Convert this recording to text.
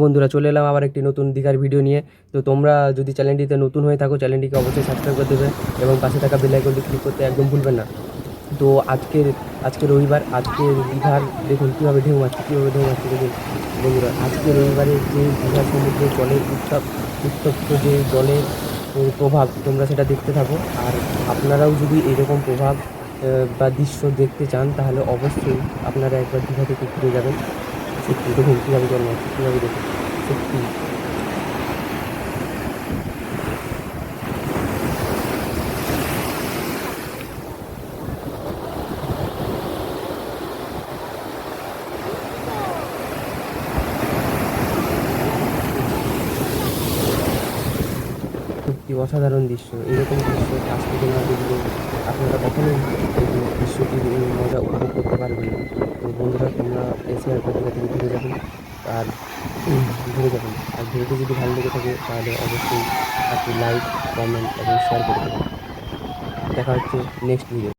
বন্ধুরা চলে এলাম আবার একটি নতুন দীঘার ভিডিও নিয়ে। তো তোমরা যদি চ্যানেলটিতে নতুন হয়ে থাকো চ্যানেলটিকে অবশ্যই সাবস্ক্রাইব করে দেবে এবং পাশে থাকা বেল আইকনটি ক্লিক করতে একদম ভুলবেন না। তো আজকের আজকে রবিবার আজকে দীঘার দেখুন কীভাবে ঢেউ মারছে, কীভাবে ঢেউ মারছে দেখুন। বন্ধুরা, আজকে রবিবারে যে দীঘার সমুদ্রের জলের উত্তাপ, উত্তপ্ত যে জলের প্রভাব, তোমরা সেটা দেখতে থাকো। আর আপনারাও যদি এরকম প্রভাব বা দৃশ্য দেখতে চান, তাহলে অবশ্যই আপনারা একবার দীঘা থেকে ঘুরে যাবেন। সত্যি, দেখুন কীভাবে জল মারছে কীভাবে দেখুন, সত্যি। সত্যি, অসাধারণ দৃশ্য, এরকম দৃশ্য কাছ থেকে না দেখলে আপনারা কখনোই দৃশ্যটির মজা উপভোগ করতে পারবেন না। তোমরা এসে একবার দীঘা থেকে ঘুরে যাবেন, আর ঘুরে যাবেন, আর ভিডিওটি যদি ভালো লেগে থাকে, তাহলে অবশ্যই আপনি লাইক কমেন্ট এবং শেয়ার করে দেবেন। দেখা হচ্ছে নেক্সট ভিডিও